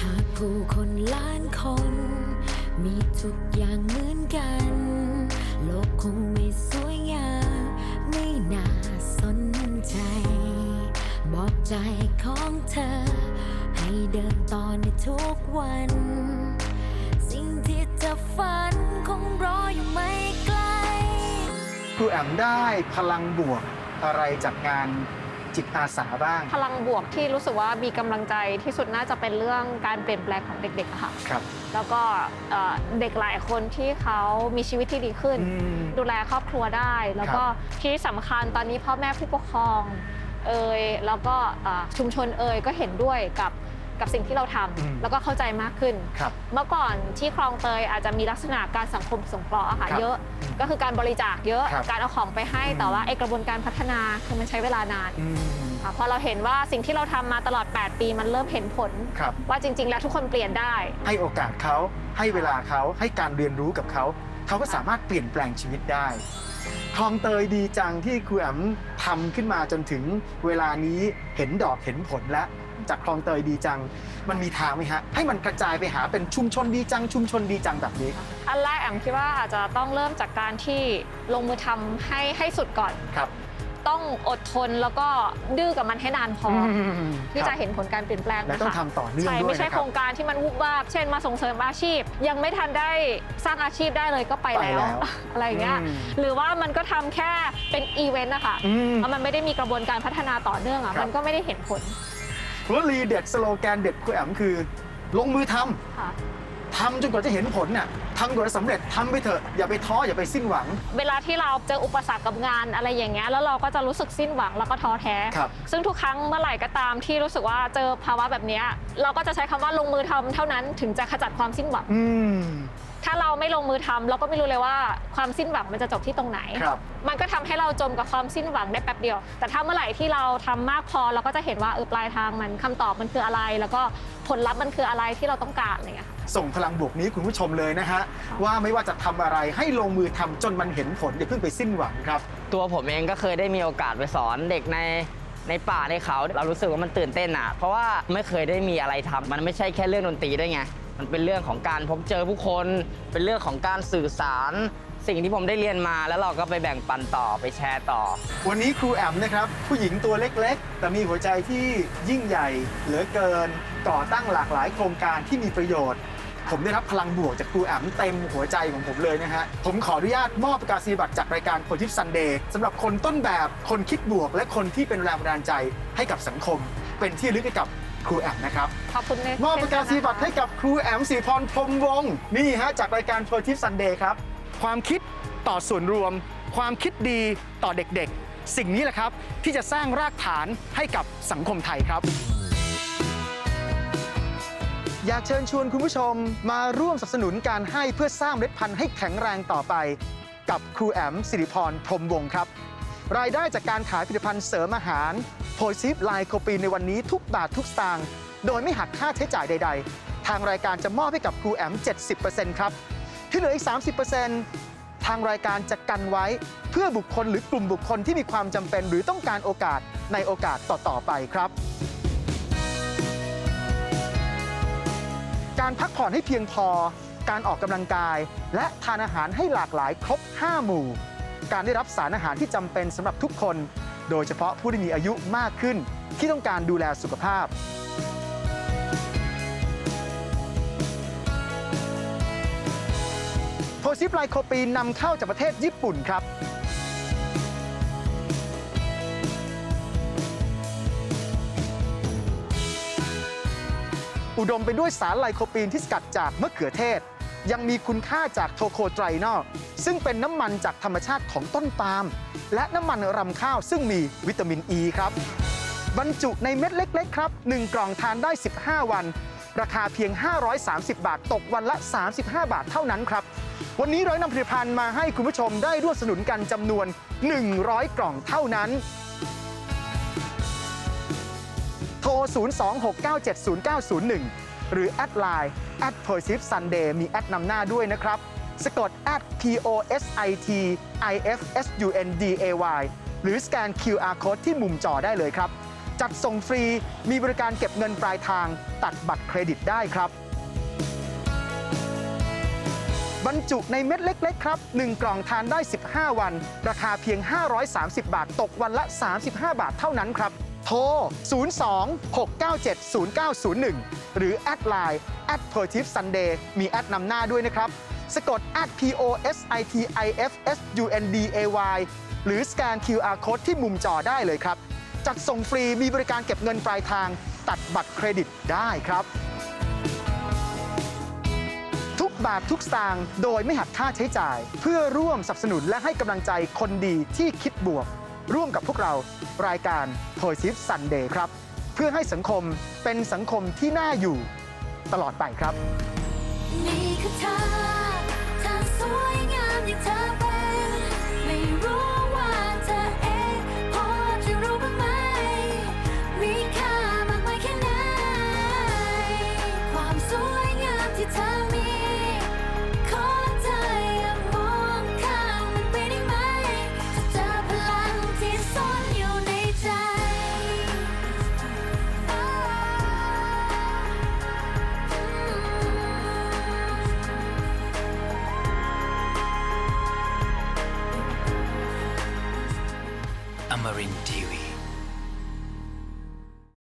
หากผู้คนล้านคน มีทุกอย่างเหมือนกัน โลกคงไม่สวยงามไม่น่าสนใจ บอกใจของเธอ ให้เดินต่อในทุกวัน ที่เธอฝันคงรออยู่ไม่ไกล ครูแอมได้พลังบวกอะไรจากงานจิตอาสาบ้าง พลังบวกที่รู้สึกว่ามีกำลังใจที่สุดน่าจะเป็นเรื่องการเปลี่ยนแปลงของเด็กๆอะค่ะ ครับ แล้วก็เอ่อเด็กหลายคนที่เขามีชีวิตที่ดีขึ้น อืมดูแลครอบครัวได้ แล้วก็ที่สำคัญตอนนี้พ่อแม่ผู้ปกครองเอ่ยแล้วก็เอ่อชุมชนเอ่ยก็เห็นด้วยกับ กับสิ่งที่เราทำอืม แล้วก็เข้าใจมากขึ้น ครับ เมื่อก่อนที่คลองเตยอาจจะมีลักษณะการสังคมสงเคราะห์อะค่ะครับเยอะก็คือการบริจาคเยอะครับการเอาของไปให้อืมแต่ว่าไอ้กระบวนการพัฒนาคือมันใช้เวลานานอืมค่ะพอเราเห็นว่าสิ่งที่เราทำมาตลอด 8 ปีมันเริ่มเห็นผล ครับ ว่าจริง ๆ แล้วทุกคนเปลี่ยนได้ ให้โอกาสเขาให้เวลาเขาให้การเรียนรู้กับเขา เขาก็สามารถเปลี่ยนแปลงชีวิตได้คลองเตยดีจังที่ครูแอมทำขึ้นมาจนถึงเวลานี้เห็นดอกเห็นผลแล้ว จากคลองเตยดีจัง มันมีทางไหมฮะ ให้มันกระจายไปหาเป็นชุมชนดีจัง ชุมชนดีจังแบบนี้ อันแรกแอมคิดว่าอาจจะต้องเริ่มจากการที่ลงมือทำให้ให้สุดก่อนครับ ต้องอดทนแล้วก็ดื้อกับมันให้นานพออมที่คจะรับเห็นผลการเปลี่ยนแปลงและนะคะต้องทำต่อเนื่องใช่ด้วยไม่ใช่นะคโครับรงการที่มันวุบวาบเช่นมาส่งเสริมอาชีพ ยังไม่ทันได้สร้างอาชีพได้เลยก็ไปไปแล้วแล้วอะไรอย่างเงี้ยอืมหรือว่ามันก็ทำแค่เป็นอีเวนต์นะคะอืมแล้วมันไม่ได้มีกระบวนการพัฒนาต่อเนื่องอะครับมันก็ไม่ได้เห็นผล วลีเด็ดสโลแกนเด็ดครูแอมคือ ลงมือทำค่ะ ทำจนกว่าจะเห็นผลน่ะทำจนกว่าจะสำเร็จทำไปเถอะอย่าไปท้ออย่าไปสิ้นหวัง เวลาที่เราเจออุปสรรคกับงานอะไรอย่างเงี้ยแล้วเราก็จะรู้สึกสิ้นหวังแล้วก็ท้อแท้ ครับ ซึ่งทุกครั้งเมื่อไหร่ก็ตามที่รู้สึกว่าเจอภาวะแบบเนี้ยเราก็จะใช้คำว่าลงมือทำเท่านั้นถึงจะขจัดความสิ้นหวัง อืม ถ้าเราไม่ลงมือทำเราก็ไม่รู้เลยว่าความสิ้นหวังมันจะจบที่ตรงไหนครับมันก็ทำให้เราจมกับความสิ้นหวังได้แป๊บเดียว แต่ถ้าเมื่อไหร่ที่เราทำมากพอเราก็จะเห็นว่าเออปลายทางมันคำตอบมันคืออะไร แล้วก็ผลลัพธ์มันคืออะไรที่เราต้องการอะไรอย่างเงี้ยค่ะส่งพลังบวกนี้คุณผู้ชมเลยนะฮะว่าไม่ว่าจะทำอะไรให้ลงมือทำจนมันเห็นผลอย่าเพิ่งไปสิ้นหวังครับ ตัวผมเองก็เคยได้มีโอกาสไปสอนเด็กในในป่าในเขาเรารู้สึกว่ามันตื่นเต้นอะ เพราะว่าไม่เคยได้มีอะไรทำมันไม่ใช่แค่เรื่องดนตรีด้วยไง มันเป็นเรื่องของการพบเจอผู้คน เป็นเรื่องของการสื่อสาร สิ่งที่ผมได้เรียนมาแล้วเราก็ไปแบ่งปันต่อไปแชร์ต่อ วันนี้ครูแอมนะครับ ผู้หญิงตัวเล็กๆ แต่มีหัวใจที่ยิ่งใหญ่เหลือเกินก่อตั้งหลากหลายโครงการที่มีประโยชน์ ผมได้รับพลังบวกจากครูแอมเต็มหัวใจของผมเลยนะฮะผมขออนุญาตมอบประกาศนียบัตรจากรายการคนทิพย์ซันเดย์สำหรับคนต้นแบบคนคิดบวก และคนที่เป็นแรงบันดาลใจให้กับสังคม เป็นที่ระลึกให้กับ ครูแอมนะครับ ขอบคุณเลยมอบประกาศนียบัตรให้กับครูแอมสีพรพรหมวงศ์นี่ฮะจากรายการโ r รทิปซันเดย์ครับ ความคิดต่อส่วนรวม ความคิดดีต่อเด็กๆ สิ่งนี้แหละครับ ที่จะสร้างรากฐานให้กับสังคมไทยครับ อยากเชิญชวนคุณผู้ชมมาร่วมสนับสนุนการให้เพื่อสร้างเมล็ดพันธุ์ให้แข็งแรงต่อไป กับครูแอมสิริพรพรหมวงศ์ครับ รายได้จากการขายผลิตภัณฑ์เสริมอาหารโพยซิฟไลโคปีนในวันนี้ทุกบาททุกสตางค์โดยไม่หักค่าใช้จ่ายใด ๆ ทางรายการจะมอบให้กับครูแอม 70%ครับ ที่เหลืออีก 30%ทางรายการจะกันไว้เพื่อบุคคลหรือกลุ่มบุคคลที่มีความจำเป็นหรือต้องการโอกาสในโอกาสต่อ ๆ ไปครับ การพักผ่อนให้เพียงพอ การออกกำลังกาย และทานอาหารให้หลากหลายครบ 5 หมู่ การได้รับสารอาหารที่จำเป็นสำหรับทุกคน โดยเฉพาะผู้ที่มีอายุมากขึ้น ที่ต้องการดูแลสุขภาพโพซิฟไลโคปีนนำเข้าจากประเทศญี่ปุ่นครับอุดมไปด้วยสารไลโคปีนที่สกัดจากมะเขือเทศ ยังมีคุณค่าจากโทโคไตรนอล ซึ่งเป็นน้ำมันจากธรรมชาติของต้นปาล์มและน้ำมันรำข้าวซึ่งมีวิตามินอ e ีครับ บรรจุในเม็ดเล็กๆครับ 1 กล่องทานได้ 15 วัน ราคาเพียง 530 บาท ตกวันละ 35 บาทเท่านั้นครับ วันนี้ร้อยนำผลิตภัณฑ์มาให้คุณผู้ชมได้ร่วมสนุนกันจำนวน 100 กล่องเท่านั้นโทร 026970901 หรือแอดไลน์ at p e r s i v Sunday มีแอดนำหน้าด้วยนะครับ สะกด at p o s i t i f s u n d a y หรือสแกน QR code ที่มุมจอได้เลยครับ จัดส่งฟรี มีบริการเก็บเงินปลายทาง ตัดบัตรเครดิตได้ครับ บรรจุในเม็ดเล็ก ๆ ครับ 1 กล่องทานได้ 15 วัน ราคาเพียง 530 บาท ตกวันละ 35 บาทเท่านั้นครับ โทร 02-697-0901 หรือแอดไลน์ at p o r t i v Sunday มีแอดนำหน้าด้วยนะครับ สะกด at p o s i t i f s u n d a y หรือสแกน QR code ที่มุมจอได้เลยครับ จัดส่งฟรีมีบริการเก็บเงินปลายทาง ตัดบัตรเครดิตได้ครับ ทุกบาททุกสตางค์โดยไม่หักค่าใช้จ่าย เพื่อร่วมสนับสนุนและให้กำลังใจคนดีที่คิดบวก ร่วมกับพวกเรารายการ Positive Sunday ครับ เพื่อให้สังคมเป็นสังคมที่น่าอยู่ ตลอดไปครับ นี่คือ swing out.